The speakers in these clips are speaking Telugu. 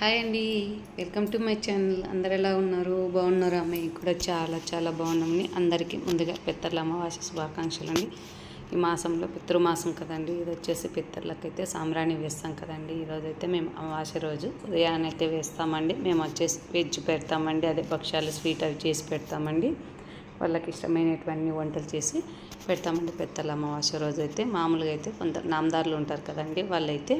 హాయ్ అండి. Welcome to my channel. అందరు ఎలా ఉన్నారు? బాగున్నారు? అమ్మాయి కూడా చాలా చాలా బాగున్నామని అందరికీ ముందుగా పిత్తర్ల అమావాస్య శుభాకాంక్షలు అండి ఈ మాసంలో పితృమాసం కదండి. ఇది వచ్చేసి పిత్తర్లకైతే సాంబ్రాణి వేస్తాం కదండి. ఈరోజైతే మేము అమావాస్య రోజు ఉదయాన్నైతే వేస్తామండి. మేము వచ్చేసి వెజ్ పెడతామండి. అదే భక్ష్యాలు స్వీట్ అవి చేసి పెడతామండి. వాళ్ళకి ఇష్టమైనటువంటి వంటలు చేసి పెడతామండి. పెత్తల అమావాస్య రోజు అయితే మామూలుగా అయితే కొందరు నామదారులు ఉంటారు కదండి. వాళ్ళైతే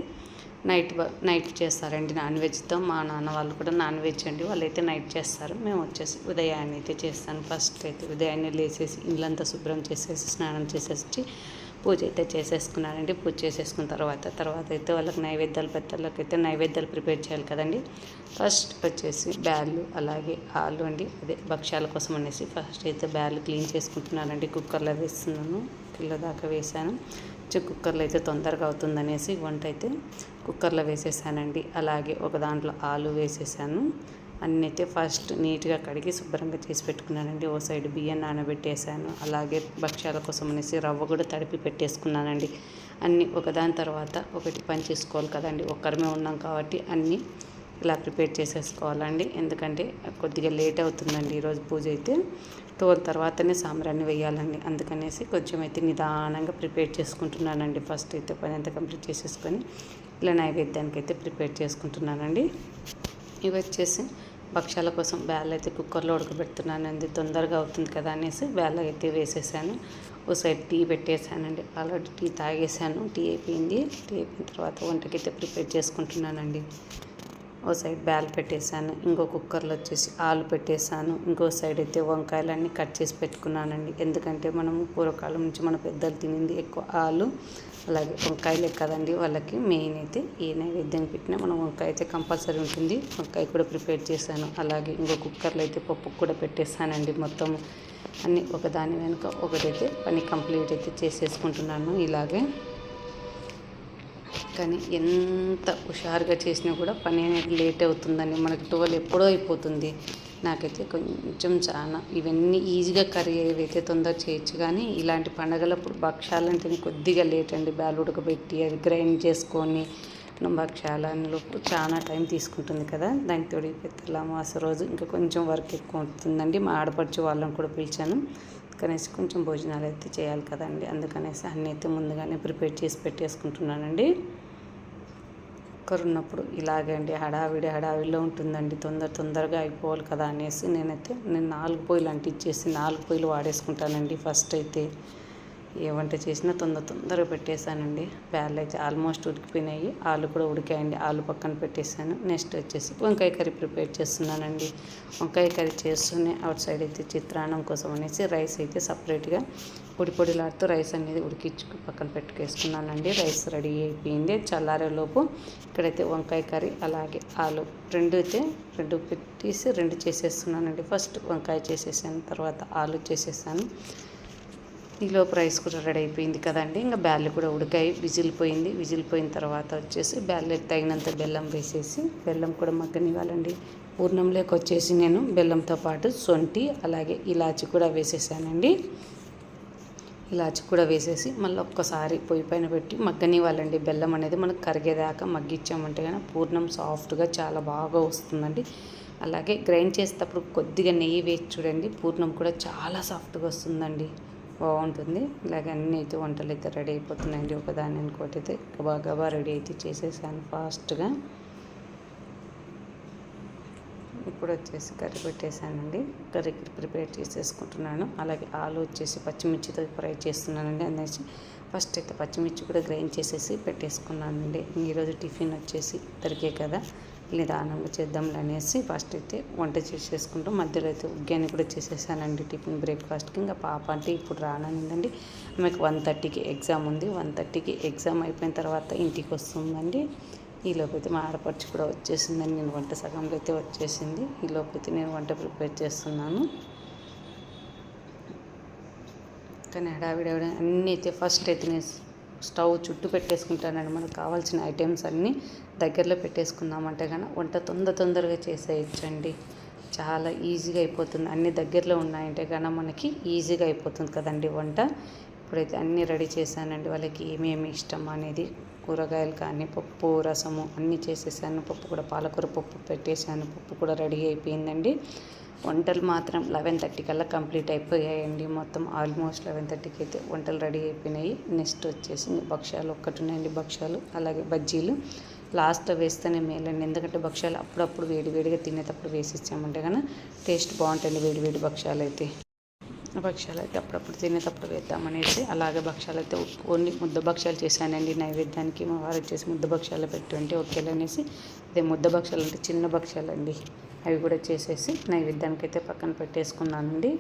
నైట్ నైట్ చేస్తారండి నాన్ వెజ్తో. మా నాన్న వాళ్ళు కూడా నాన్ వెజ్ అండి. వాళ్ళైతే నైట్ చేస్తారు. మేము వచ్చేసి ఉదయాన్నే అయితే చేస్తాను. ఫస్ట్ అయితే ఉదయాన్నే లేచేసి ఇల్లంతా శుభ్రం చేసేసి స్నానం చేసేసి పూజ అయితే చేసేసుకున్నారండి పూజ చేసేసుకున్న తర్వాత తర్వాత అయితే వాళ్ళకి నైవేద్యాలు పెద్దలకు అయితే నైవేద్యాలు ప్రిపేర్ చేయాలి కదండి. ఫస్ట్ వచ్చేసి బ్యాళ్ళు అలాగే ఆలు అండి. అదే భక్ష్యాల కోసం అనేసి ఫస్ట్ అయితే బ్యాళ్ళు క్లీన్ చేసుకుంటున్నానండి. కుక్కర్లో వేస్తున్నాను. కిలో దాకా వేసాను వచ్చి కుక్కర్లో అయితే తొందరగా అవుతుందనేసి వంట అయితే కుక్కర్లో వేసేసానండి. అలాగే ఒక దాంట్లో ఆలు వేసేసాను. అన్నీ అయితే ఫస్ట్ నీట్గా కడిగి శుభ్రంగా చేసి పెట్టుకున్నానండి. ఓ సైడ్ బియ్యం నానబెట్టేసాను అలాగే భక్ష్యాల కోసం అనేసి రవ్వ కూడా తడిపి పెట్టేసుకున్నానండి. అన్నీ ఒకదాని తర్వాత ఒకటి పని చేసుకోవాలి కదండి. ఒక్కరమే ఉన్నాం కాబట్టి అన్నీ ఇలా ప్రిపేర్ చేసేసుకోవాలండి. ఎందుకంటే కొద్దిగా లేట్ అవుతుందండి ఈరోజు పూజ అయితే. టోల్ తర్వాతనే సాంబ్రాన్ని వేయాలండి. అందుకనేసి కొంచెం అయితే నిదానంగా ప్రిపేర్ చేసుకుంటున్నానండి. ఫస్ట్ అయితే పని అంతా కంప్లీట్ చేసేసుకొని ఇలా నైవేద్యానికి అయితే ప్రిపేర్ చేసుకుంటున్నానండి. ఇవి వచ్చేసి భక్ష్యాల కోసం బ్యాల్ అయితే కుక్కర్లో ఉడకబెడుతున్నానండి తొందరగా అవుతుంది కదా అనేసి బ్యాల్ అయితే వేసేసాను. ఓ సైడ్ టీ పెట్టేశానండి ఆల్రెడీ టీ తాగేసాను. టీ అయిపోయింది. టీ అయిపోయిన తర్వాత వంటకైతే ప్రిపేర్ చేసుకుంటున్నానండి. ఓ సైడ్ బ్యాల్ పెట్టేశాను ఇంకో కుక్కర్లో వచ్చేసి ఆలు పెట్టేశాను ఇంకో సైడ్ అయితే వంకాయలన్నీ కట్ చేసి పెట్టుకున్నానండి. ఎందుకంటే మనము పూర్వకాలం నుంచి మన పెద్దలు తినింది ఎక్కువ ఆలు అలాగే వంకాయలే కదండి వాళ్ళకి మెయిన్ అయితే ఏ నైవేద్యం పెట్టినా. మనం వంకాయ అయితే కంపల్సరీ ఉంటుంది. వంకాయ కూడా ప్రిపేర్ చేశాను. అలాగే ఇంకో కుక్కర్లో అయితే పప్పు కూడా పెట్టేశానండి మొత్తం అన్నీ ఒకదాని వెనుక ఒకటైతే పని కంప్లీట్ అయితే చేసేసుకుంటున్నాను ఇలాగే. కానీ ఎంత హుషారుగా చేసినా కూడా పని అనేది లేట్ అవుతుందండి. మనకి ట్వెల్వ్ ఎప్పుడో అయిపోతుంది. నాకైతే కొంచెం చాలా ఇవన్నీ ఈజీగా కర్రీ అయితే తొందర చేయొచ్చు కానీ ఇలాంటి పండగలప్పుడు భక్షాలంటే కొద్దిగా లేట్ అండి. బ్యాలు ఉడకబెట్టి అది గ్రైండ్ చేసుకొని భక్షాలలోపు చాలా టైం తీసుకుంటుంది కదా. దానికి తోడి పెద్దల అమావాస్య రోజు ఇంకా కొంచెం వర్క్ ఎక్కువ ఉంటుందండి. మా ఆడపడుచు వాళ్ళని కూడా పిలిచాను. కనేసి కొంచెం భోజనాలు అయితే చేయాలి కదండి. అందుకనేసి అన్నీ అయితే ముందుగానే ప్రిపేర్ చేసి పెట్టేసుకుంటున్నానండి. ఒక్కరున్నప్పుడు ఇలాగే అండి హడావిడి హడావిడిలో ఉంటుందండి. తొందర తొందరగా అయిపోవాలి కదా అనేసి నేనైతే నేను నాలుగు పొయ్యిలు అంటించేసి నాలుగు పొయ్యిలు వాడేసుకుంటానండి ఫస్ట్ అయితే. ఏ వంట చేసినా తొందర తొందరగా పెట్టేశానండి. బ్యాళ్ళు అయితే ఆల్మోస్ట్ ఉడికిపోయినాయి. ఆలు కూడా ఉడికాయండి. ఆలు పక్కన పెట్టేశాను. నెక్స్ట్ వచ్చేసి వంకాయ కర్రీ ప్రిపేర్ చేస్తున్నానండి. వంకాయ కర్రీ చేస్తూనే అవుట్ సైడ్ అయితే చిత్రాన్నం కోసం అనేసి రైస్ అయితే సపరేట్గా పొడి పొడిలాడుతూ రైస్ అనేది ఉడికించుకు పక్కన పెట్టుకేసుకున్నానండి. రైస్ రెడీ అయిపోయింది. చల్లారేలోపు ఇక్కడైతే వంకాయ కర్రీ అలాగే ఆలు రెండు అయితే రెండు పెట్టేసి రెండు చేసేస్తున్నానండి. ఫస్ట్ వంకాయ చేసేసాను తర్వాత ఆలు చేసేసాను. ఈలోపు రైస్ కూడా రెడీ అయిపోయింది కదండి. ఇంకా బ్యాళ్ళు కూడా ఉడికాయి విజిల్ పోయింది. విజిల్ పోయిన తర్వాత వచ్చేసి బ్యాళ్ళు తగినంత బెల్లం వేసేసి బెల్లం కూడా మగ్గనివ్వాలండి. పూర్ణంలోకి వచ్చేసి నేను బెల్లంతో పాటు సొంటి అలాగే ఇలాచి కూడా వేసేసానండి. ఇలాచి కూడా వేసేసి మళ్ళీ ఒక్కసారి పొయ్యి పైన పెట్టి మగ్గనివ్వాలండి. బెల్లం అనేది మనకు కరిగేదాకా మగ్గిచ్చామంటే కానీ పూర్ణం సాఫ్ట్గా చాలా బాగా వస్తుందండి. అలాగే గ్రైండ్ చేసేటప్పుడు కొద్దిగా నెయ్యి వేసి చూడండి పూర్ణం కూడా చాలా సాఫ్ట్గా వస్తుందండి. బాగుంటుంది. ఇలాగే అన్నీ అయితే వంటలు అయితే రెడీ అయిపోతున్నాయండి. ఒకదాని ఇంకోటి అయితే గబా గబా రెడీ అయితే చేసేసాను ఫాస్ట్గా. ఇప్పుడు వచ్చేసి కర్రీ పెట్టేశానండి కర్రీ ప్రిపేర్ చేసేసుకుంటున్నాను. అలాగే ఆలు వచ్చేసి పచ్చిమిర్చితో ఫ్రై చేస్తున్నానండి. అనేసి ఫస్ట్ అయితే పచ్చిమిర్చి కూడా గ్రైండ్ చేసేసి పెట్టేసుకున్నానండి. ఈరోజు టిఫిన్ వచ్చేసి దొరికే కదా. నిదానంగా చేద్దాంలే అనేసి ఫస్ట్ అయితే వంట చేసేసుకుంటాం మధ్యలో అయితే ఉగ్గాని కూడా చేసేసానండి టిఫిన్ బ్రేక్ఫాస్ట్కి. ఇంకా పాప అంటే ఇప్పుడు రాననిందండి. ఆమెకు వన్ థర్టీకి ఎగ్జామ్ ఉంది. వన్ థర్టీకి ఎగ్జామ్ అయిపోయిన తర్వాత ఇంటికి వస్తుందండి. ఈ లోపైతే మా ఆడపడుచు కూడా వచ్చేసిందని నేను వంట సగంలో అయితే వచ్చేసింది. ఈ లోపైతే నేను వంట ప్రిపేర్ చేస్తున్నాను. కానీ హడావిడి అన్నీ అయితే ఫస్ట్ అయితే నేను స్టవ్ చుట్టూ పెట్టేసుకుంటానండి. మనకు కావాల్సిన ఐటమ్స్ అన్నీ దగ్గరలో పెట్టేసుకున్నామంటే కానీ వంట తొందర తొందరగా చేసేయచ్చండి. చాలా ఈజీగా అయిపోతుంది. అన్ని దగ్గరలో ఉన్నాయంటే కానీ మనకి ఈజీగా అయిపోతుంది కదండి వంట. ఇప్పుడైతే అన్నీ రెడీ చేశానండి. వాళ్ళకి ఏమేమి ఇష్టం అనేది కూరగాయలు కానీ పప్పు రసము అన్నీ చేసేసాను. పప్పు కూడా పాలకూర పప్పు పెట్టేశాను. పప్పు కూడా రెడీ అయిపోయిందండి. వంటలు మాత్రం లెవెన్ థర్టీ కల్లా కంప్లీట్ అయిపోయాయండి. మొత్తం ఆల్మోస్ట్ లెవెన్ థర్టీకి అయితే వంటలు రెడీ అయిపోయినాయి. నెక్స్ట్ వచ్చేసి భక్ష్యాలు. ఒక్కటి ఉన్నాయండి భక్ష్యాలు. అలాగే బజ్జీలు. లాస్ట్లో వేస్తేనే మేలండి. ఎందుకంటే భక్ష్యాలు అప్పుడప్పుడు వేడివేడిగా తినేటప్పుడు వేసి ఇచ్చామంటే కానీ టేస్ట్ బాగుంటుంది వేడివేడి భక్ష్యాలు అయితే. భక్ష్యాలు అయితే అప్పుడప్పుడు తినేటప్పుడు వేద్దామనేసి అలాగే భక్ష్యాలు అయితే ఓన్లీ ముద్ద భక్ష్యాలు చేశానండి. నైవేద్యానికి మా వారు వచ్చేసి ముద్ద భక్ష్యాలు పెట్టుంటే ఓకేలే అనేసి అదే ముద్ద భక్ష్యాలు అంటే చిన్న భక్ష్యాలు అండి అవి కూడా చేసేసి నైవేద్యానికి అయితే పక్కన పెట్టేసుకున్నానండి.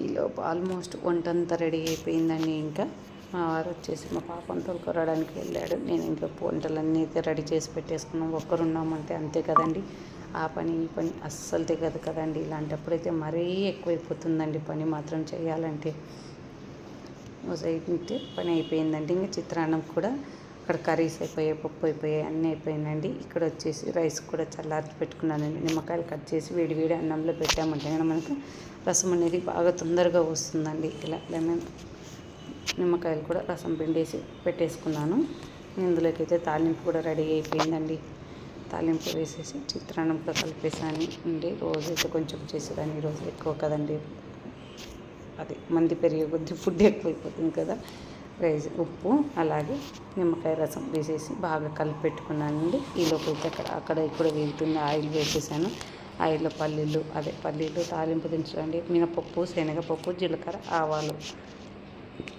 ఈలోపు ఆల్మోస్ట్ వంట అంతా రెడీ అయిపోయిందండి ఇంకా. మా వారు వచ్చేసి మా పాపను తోలుకొరడానికి వెళ్ళాడు. నేను ఇంకా వంటలన్నీ అయితే రెడీ చేసి పెట్టేసుకున్నాం. ఒక్కరున్నామంటే అంతే కదండి. ఆ పని ఈ పని అస్సలు తెగదు కదండి. ఇలాంటప్పుడైతే మరీ ఎక్కువైపోతుందండి పని మాత్రం చేయాలంటే. సైడ్ పని అయిపోయిందండి. ఇంకా చిత్రాన్నం కూడా అక్కడ కర్రీస్ అయిపోయాయి పప్పు అయిపోయాయి అన్నీ అయిపోయిందండి ఇక్కడ వచ్చేసి రైస్ కూడా చల్లార్చి పెట్టుకున్నానండి నిమ్మకాయలు కట్ చేసి వేడి వేడి అన్నంలో పెట్టామంటే కానీ మనకు రసం అనేది బాగా తొందరగా వస్తుందండి. ఇలా లెమన్ నిమ్మకాయలు కూడా రసం పిండేసి పెట్టేసుకున్నాను. ఇందులోకి అయితే తాలింపు కూడా రెడీ అయిపోయిందండి. తాలింపు వేసేసి చిత్రాన్నం కూడా కలిపేసాను. అండి రోజైతే కొంచెం చేసేదాన్ని ఈరోజు ఎక్కువ కదండి. అది మంది పెరిగే కొద్ది ఫుడ్ ఎక్కువైపోతుంది కదా. రైస్ ఉప్పు అలాగే నిమ్మకాయ రసం వేసేసి బాగా కలిపి పెట్టుకున్నానండి. ఈ లోపలైతే అక్కడ అక్కడ ఇక్కడ వెళ్తుంది ఆయిల్ వేసేసాను. ఆయిల్లో పల్లీలు అదే పల్లీలు తాలింపు దించండి మినపప్పు శనగపప్పు జీలకర్ర ఆవాలు.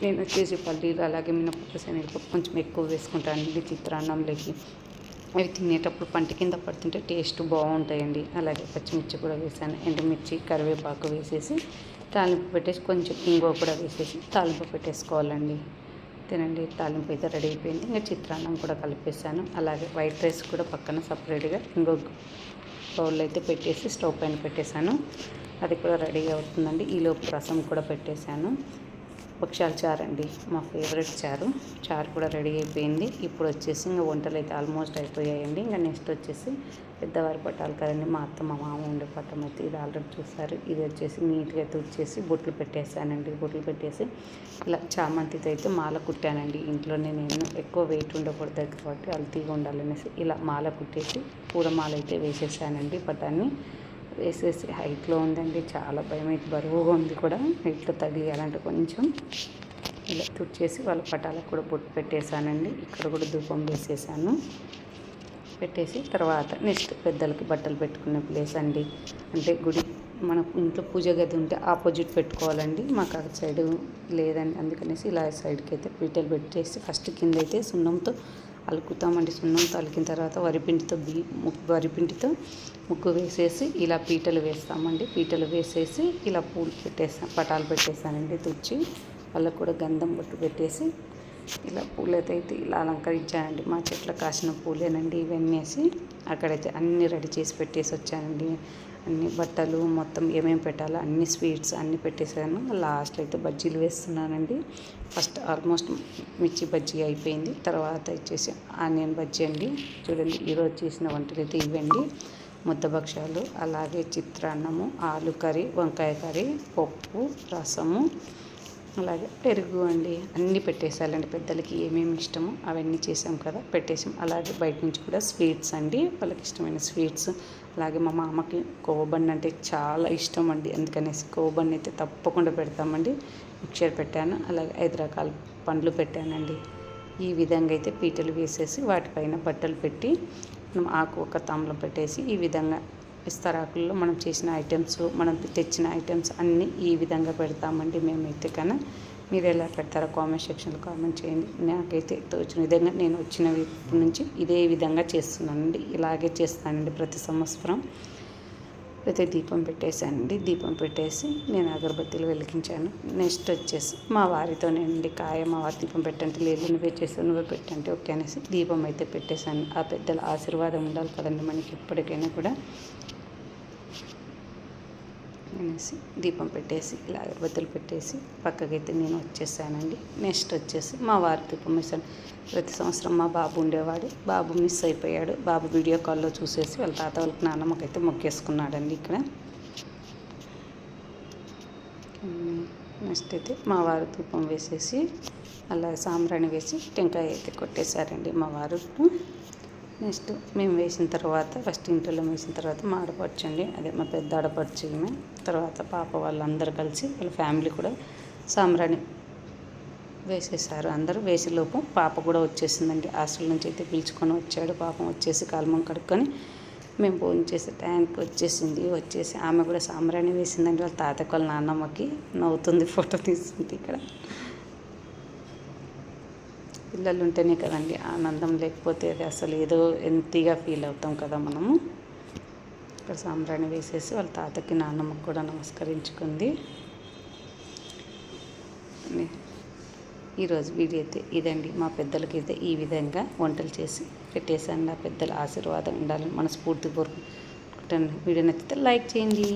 నేను వచ్చేసి పల్లీలు అలాగే మినపప్పు శనగపప్పు కొంచెం ఎక్కువ వేసుకుంటానండి చిత్రాన్నంలోకి అవి తినేటప్పుడు పంట కింద పడుతుంటే టేస్ట్ బాగుంటాయండి. అలాగే పచ్చిమిర్చి కూడా వేసాను. ఎండుమిర్చి కరివేపాకు వేసేసి తాలింపు పెట్టేసి కొంచెం ఇంగో కూడా వేసేసి తాలింపు పెట్టేసుకోవాలండి. తినండి తాలింపు అయితే రెడీ అయిపోయింది. ఇంకా చిత్రాన్నం కూడా కలిపేసాను అలాగే వైట్ రైస్ కూడా పక్కన సపరేట్గా ఇంకో బౌల్ అయితే పెట్టేసి స్టవ్ పైన పెట్టేశాను. అది కూడా రెడీ అవుతుందండి. ఈలోపు రసం కూడా పెట్టేశాను. పక్షాల చారు అండి. మా ఫేవరెట్ చారు. చారు కూడా రెడీ అయిపోయింది. ఇప్పుడు వచ్చేసి ఇంకా వంటలు అయితే ఆల్మోస్ట్ అయిపోయాయండి. ఇంకా నెక్స్ట్ వచ్చేసి పెద్దవారి పట్టాలు కదండి. మా అత్త మా మామ ఉండే పట్టం అయితే ఇది ఆల్రెడీ చూసారు. ఇది వచ్చేసి నీట్గా తుడిచేసి బొట్లు పెట్టేసానండి బొట్లు పెట్టేసి ఇలా చామంతితో అయితే మాల కుట్టానండి. ఇంట్లోనే నేను ఎక్కువ వెయిట్ ఉండకూడదు కాబట్టి అల్తీగా ఉండాలనేసి ఇలా మాల కుట్టేసి పూలమాల అయితే వేసేసానండి పట్టాన్ని వేసేసి హైట్లో ఉందండి. చాలా భయం అయితే బరువుగా ఉంది కూడా. హైట్లో తగ్గియాలంటే కొంచెం ఇలా తుడిచేసి వాళ్ళ పటాలకు కూడా బొట్టు పెట్టేశానండి. ఇక్కడ కూడా ధూపం వేసేసాను. పెట్టేసి తర్వాత నెక్స్ట్ పెద్దలకి బట్టలు పెట్టుకునే ప్లేస్ అండి. అంటే గుడి మన ఇంట్లో పూజ గది ఉంటే ఆపోజిట్ పెట్టుకోవాలండి. మాకు అటు సైడ్ లేదండి. అందుకనేసి ఇలా సైడ్కి అయితే పీటలు పెట్టేసి ఫస్ట్ కింద అయితే సున్నంతో అలుకుతామండి సున్నంతో అలికిన తర్వాత వరిపిండితో బీ వరిపిండితో ముగ్గు వేసేసి ఇలా పీటలు వేస్తామండి. పీటలు వేసేసి ఇలా పూలు పెట్టేస్తాం పటాలు పెట్టేసానండి తుచ్చి వాళ్ళకు కూడా గంధం బొట్టు పెట్టేసి ఇలా పూలైతే అయితే ఇలా అలంకరించానండి. మా చెట్ల కాసిన పూలేనండి ఇవన్నీ వేసి అక్కడైతే అన్నీ రెడీ చేసి పెట్టేసి వచ్చానండి. అన్ని బట్టలు మొత్తం ఏమేమి పెట్టాలో అన్ని స్వీట్స్ అన్నీ పెట్టేసాను లాస్ట్లో అయితే బజ్జీలు వేస్తున్నానండి. ఫస్ట్ ఆల్మోస్ట్ మిర్చి బజ్జీ అయిపోయింది. తర్వాత వచ్చేసి ఆనియన్ బజ్జీ అండి. చూడండి ఈరోజు చేసిన వంటలు అయితే ఇవ్వండి ముద్దభక్షాలు అలాగే చిత్రాన్నము ఆలు కర్రీ వంకాయ కర్రీ పప్పు రసము అలాగే పెరుగు అండి. అన్నీ పెట్టేసాలండి పెద్దలకి ఏమేమి ఇష్టమో అవన్నీ చేసాం కదా పెట్టేసాం అలాగే బయట నుంచి కూడా స్వీట్స్ అండి. వాళ్ళకి ఇష్టమైన స్వీట్స్ అలాగే మా మామకి కోవబన్ అంటే చాలా ఇష్టం అండి. అందుకనేసి కోవబన్ అయితే తప్పకుండా పెడతామండి. మిక్చర్ పెట్టాను. అలాగే ఐదు రకాల పండ్లు పెట్టానండి. ఈ విధంగా అయితే పీటలు వేసేసి వాటిపైన బట్టలు పెట్టి మనం ఆకు ఒక తాంబలం పెట్టేసి ఈ విధంగా విస్తరాకుల్లో మనం చేసిన ఐటమ్స్ మనం తెచ్చిన ఐటమ్స్ అన్నీ ఈ విధంగా పెడతామండి మేమైతే కన్నా మీరు ఎలా పెడతారో కామెంట్ సెక్షన్లో కామెంట్ చేయండి. నాకైతే తోచిన విధంగా నేను వచ్చిన నుంచి ఇదే విధంగా చేస్తున్నానండి. ఇలాగే చేస్తానండి ప్రతి సంవత్సరం. అయితే దీపం పెట్టేశానండి. దీపం పెట్టేసి నేను అగరబత్తీలు వెలిగించాను. నెక్స్ట్ వచ్చేసి మా వారితో నేనండి కాయ మా వారి దీపం పెట్టండి లేదు నువ్వే చేసావు నువ్వే పెట్టంటే ఓకే అనేసి దీపం అయితే పెట్టేశాను. ఆ పెద్దల ఆశీర్వాదం ఉండాలి కదండి మనకి ఎప్పటికైనా కూడా. అనేసి దీపం పెట్టేసి ఇలా అగరబత్తులు పెట్టేసి పక్కకైతే నేను వచ్చేసానండి. నెక్స్ట్ వచ్చేసి మా వారి దీపం వేసాను ప్రతి సంవత్సరం మా బాబు ఉండేవాడు. బాబు మిస్ అయిపోయాడు. బాబు వీడియో కాల్లో చూసేసి వాళ్ళ తాత వాళ్ళకి నాన్నమ్మకైతే మొక్కేసుకున్నాడండి ఇక్కడ. నెక్స్ట్ అయితే మా వారు దీపం వేసేసి అలా సాంబ్రాణి వేసి టెంకాయ అయితే కొట్టేశారండి మా వారు. నెక్స్ట్ మేము వేసిన తర్వాత ఫస్ట్ ఇంట్లో వేసిన తర్వాత మా ఆడపడుచు అండి అదే మా పెద్ద ఆడపడుచు ఈమె. తర్వాత పాప వాళ్ళందరూ కలిసి వాళ్ళ ఫ్యామిలీ కూడా సాంబ్రాణి వేసేసారు. అందరూ వేసేలోపు పాప కూడా వచ్చేసిందండి. హాస్టల్ నుంచి అయితే పిలుచుకొని వచ్చాడు. పాపం వచ్చేసి కాలమం కడుక్కొని మేము ఫోన్ చేసే టైంకి వచ్చేసింది. వచ్చేసి ఆమె కూడా సాంబ్రాణి వేసిందండి. వాళ్ళ తాతయ్య వాళ్ళ నాన్నమ్మకి నవ్వుతుంది ఫోటో తీస్తుంది ఇక్కడ. పిల్లలు ఉంటేనే కదండి ఆనందం లేకపోతే అది అసలు ఏదో ఎంతగా ఫీల్ అవుతాం కదా మనము. ఇక్కడ సాంబ్రాణి వేసేసి వాళ్ళ తాతకి నాన్నమ్మకి కూడా నమస్కరించుకుంది. ఈరోజు వీడియో అయితే ఇదండి. మా పెద్దలకి అయితే ఈ విధంగా వంటలు చేసి పెట్టేసాను నా పెద్దల ఆశీర్వాదం ఉండాలని మనస్ఫూర్తి కోరుకుంటాను వీడియో నచ్చితే లైక్ చేయండి.